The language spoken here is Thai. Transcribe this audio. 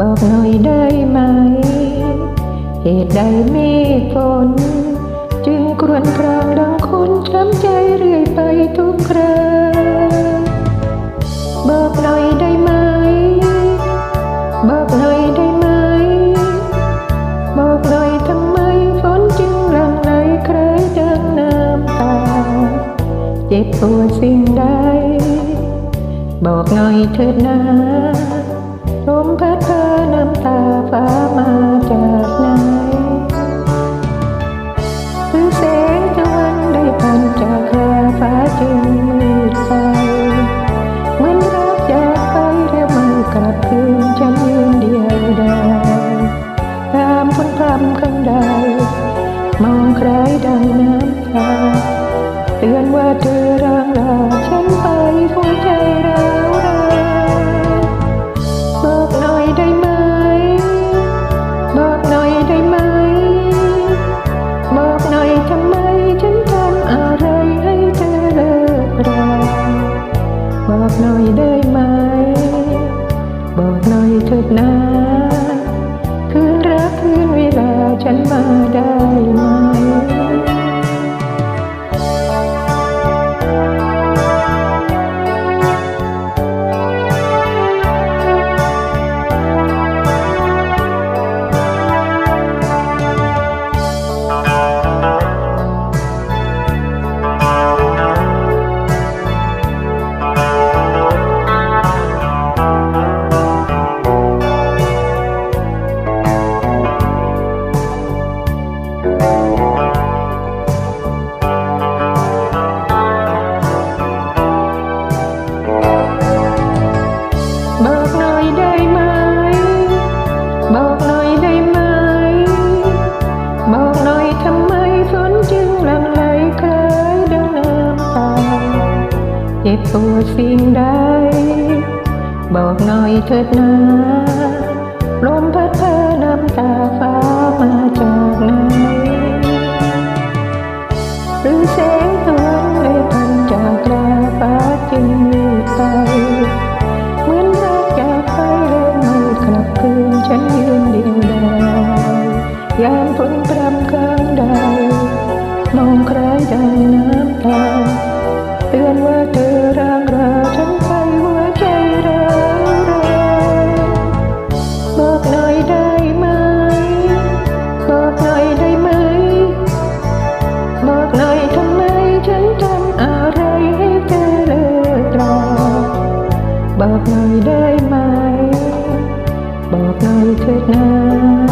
บอกหน่อยได้ไหม เหตุใดเมฆฝน จึงกรวนครางดังคนช้ำใจเรื่อยไปทุกคราบอกหน่อยได้ไหม บอกหน่อยได้ไหม บอกหน่อยทำไมฝนจึงหลั่งไหลใครดังน้ำตา เจ็บปวดสิ่งใด บอกหน่อยเถิดนะ ลมพัดพาน้ำตาฟ้ามาจากไหนหรือแสงตะวันได้พันจากแคาฟ้าจึงมืดไปเหมือนรักจากไปแล้วไม่กลับคืนฉันยืนเดียวดายตามคนพรำข้างใดมองใครดังน้ำตาเตือนว่าเธอร่างลา No. เจ็บปวดสิ่งใด บอกหน่อยเถิดนะลมพัดพาน้ำตาฟ้ามาจากไหนหรือแสงตะวันเลยพันจากลาฟ้าจึงมืดไปเหมือนรักจากไปแล้วไม่กลับคืนฉันยืนเดียวดายยามฝน ฉันทำอะไรให้เธอเลิกรอบอกหน่อยได้ไหม บอกหน่อยเถิดนะ